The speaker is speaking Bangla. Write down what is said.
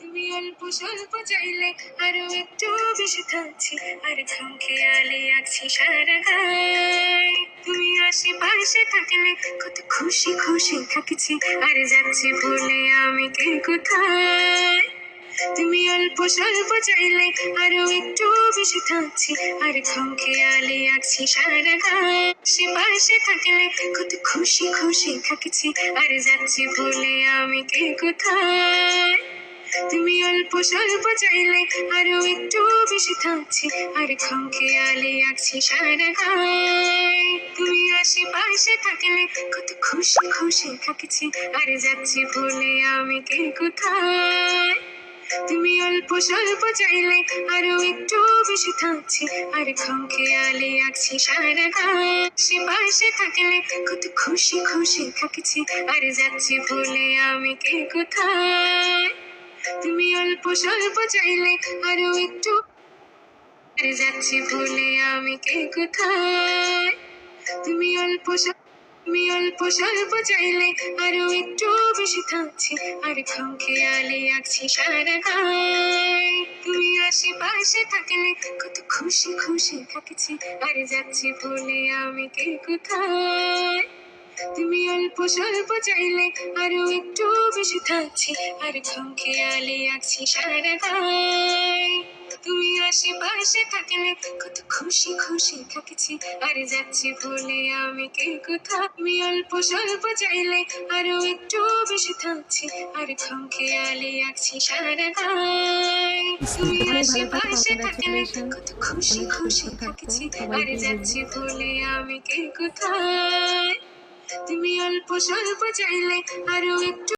তুমি অল্প স্বল্প চাইলে আরও একটু বেশি থাকছি, আর খেয়ালে আছি সারা গায় তুমি আশেপাশে থাকলে কত খুশি খুশি থাকছি, আর যাচ্ছি বলে আমি কে কোথায়? তুমি অল্প স্বল্প চাইলে আরও একটু বেশি থাকছি, আর খেয়ালে আছি সারা গায় আশেপাশে থাকলে কত খুশি খুশি থাকছি, আর যাচ্ছি বলে আমি কে কোথায়? তুমি অল্প স্বল্প চাইলে আরও একটু বেশি থাকছি। আর খেয়ালে আছি সারা গায়। তুমি আশেপাশে থাকলে কত খুশি খুশি থাকছি। আর যাচ্ছি বলে আমি কে কোথায়? তুমি অল্প স্বল্প চাইলে আরও একটু বেশি থাকছি। আর খেয়ালে আছি সারা গাছে পাশে থাকলে কত খুশি খুশি থাকছি। আর যাচ্ছি বলে আমি কে কোথায়? তুমি অল্প স্বল্প চাইলে আরও একটু যাচ্ছি বলে আমি কে কোথায়? তুমি অল্প তুমি অল্প স্বল্প চাইলে আরও একটু বেশি থাকছি, আর খেয়ালে আছি সারা গায় তুমি আশেপাশে থাকলে কত খুশি খুশি থাকছি, আর যাচ্ছি বলে আমি কে কোথায়? তুমি অল্প স্বল্প চাইলে আরও একটু বেশি থাকছি আর খেয়ালে আছি সারা গায়। তুমি আশেপাশে থাকলে কত খুশি খুশি থাকছি আর যাচ্ছি বলে আমি কে কোথায় তুমি অল্প স্বল্প চাইলে আরও একটু বেশি থাকছি আর খেয়ালে আছি সারা গায়। তুমি আশেপাশে থাকলে কত খুশি খুশি থাকছি আর যাচ্ছি বলে আমি কে কোথায় তুমি অল্প স্বল্প চাইলে আরও একটু